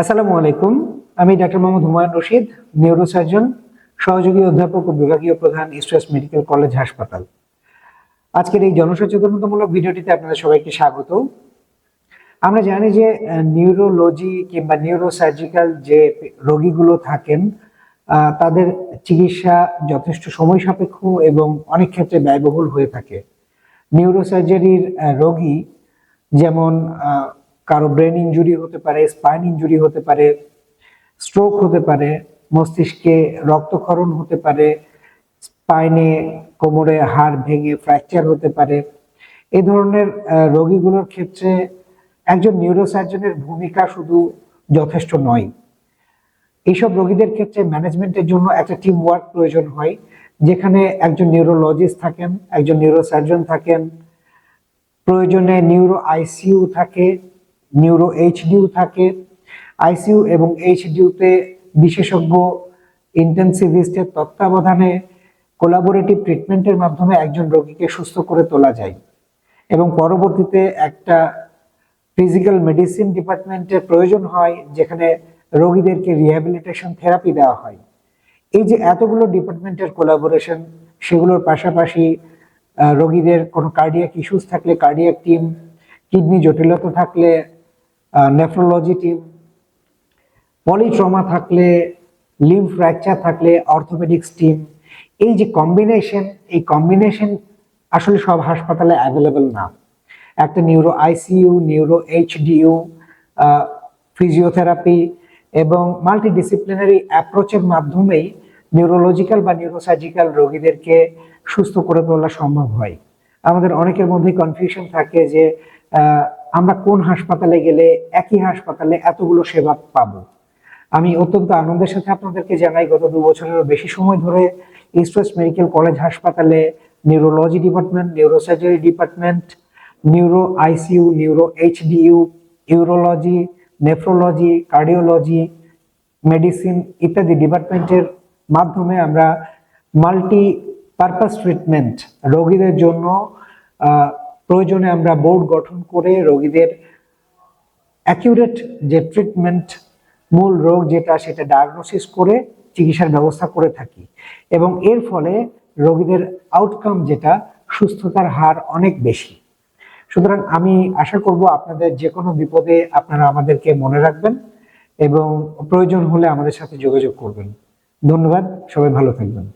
আসসালামু আলাইকুম। আমি ডাক্তার মোহাম্মদ হুমায়ুন রশিদ নিউরোসার্জন সহযোগী অধ্যাপক ও বিভাগীয় প্রধান ইস্টওয়েস্ট মেডিকেল কলেজ হাসপাতাল। আজকের এই জনসচেতনতামূলক ভিডিওটিতে আপনাদের সবাইকে স্বাগত। আমরা জানি যে নিউরোলজি কিংবা নিউরোসার্জিক্যাল যে রোগীগুলো থাকেন তাদের চিকিৎসা যথেষ্ট সময় সাপেক্ষ এবং অনেক ক্ষেত্রে ব্যয়বহুল হয়ে থাকে। নিউরোসার্জারির রোগী যেমন কারও ব্রেন ইনজুরি হতে পারে, স্পাইন ইনজুরি হতে পারে, স্ট্রোক হতে পারে, মস্তিষ্কে রক্তক্ষরণ হতে পারে, স্পাইনে, কোমরে হাড় ভেঙে ফ্র্যাকচার হতে পারে। এই ধরনের রোগীগুলোর ক্ষেত্রে একজন নিউরোসার্জনের ভূমিকা শুধু যথেষ্ট নয়। এইসব রোগীদের ক্ষেত্রে ম্যানেজমেন্টের জন্য একটা টিম ওয়ার্ক প্রয়োজন হয়, যেখানে একজন নিউরোলজিস্ট থাকেন, একজন নিউরোসার্জন থাকেন, প্রয়োজনে নিউরো আইসিইউ থাকে নিউরো এইচডিউ থাকে আইসিইউ এবং এইচডিউতে বিশেষজ্ঞ ইন্টেন্সিভিস্টের তত্ত্বাবধানে কোলাবোরেটিভ ট্রিটমেন্টের মাধ্যমে একজন রোগীকে সুস্থ করে তোলা যায় এবং পরবর্তীতে একটা ফিজিক্যাল মেডিসিন ডিপার্টমেন্টের প্রয়োজন হয় যেখানে রোগীদেরকে রিহ্যাবিলিটেশন থেরাপি দেওয়া হয়। এই যে এতগুলো ডিপার্টমেন্টের কোলাবোরেশন সেগুলোর পাশাপাশি রোগীদের কোনো কার্ডিয়াক ইস্যুস থাকলে কার্ডিয়াক টিম কিডনি জটিলতা থাকলে নেফ্রোলজি টিম পলিট্রমা থাকলে লিম ফ্র্যাকচার থাকলে অর্থোপেডিক্স টিম এই যে কম্বিনেশন এই কম্বিনেশন আসলে সব হাসপাতালে অ্যাভেলেবেল না। একটা neuro ICU neuro HDU physiotherapy এবং মাল্টিডিসিপ্লিনারি অ্যাপ্রোচের মাধ্যমেই নিউরোলজিক্যাল বা নিউরোসার্জিক্যাল রোগীদেরকে সুস্থ করে তোলা সম্ভব হয়। আমাদের অনেকের মধ্যে কনফিউশন থাকে যে আমরা কোন হাসপাতালে গেলে একই হাসপাতালে এতগুলো সেবা পাবো? আমি অত্যন্ত আনন্দের সাথে আপনাদেরকে জানাই, গত দু বছরেরও বেশি সময় ধরে ইস্ট ওয়েস্ট মেডিকেল কলেজ হাসপাতালে neurology department neurosurgery department neuro ICU neuro HDU urology nephrology cardiology medicine ইত্যাদি ডিপার্টমেন্টের মাধ্যমে আমরা মাল্টি পারপাস ট্রিটমেন্ট রোগীদের জন্য প্রয়োজনে আমরা বোর্ড গঠন করে রোগীদের অ্যাকিউরেট যে ট্রিটমেন্ট মূল রোগ যেটা সেটা ডায়াগনোসিস করে চিকিৎসার ব্যবস্থা করে থাকি। এবং এর ফলে রোগীদের আউটকাম যেটা সুস্থতার হার অনেক বেশি। সুতরাং আমি আশা করব আপনাদের যে কোনো বিপদে আপনারা আমাদেরকে মনে রাখবেন এবং প্রয়োজন হলে আমাদের সাথে যোগাযোগ করবেন। ধন্যবাদ, সবাই ভালো থাকবেন।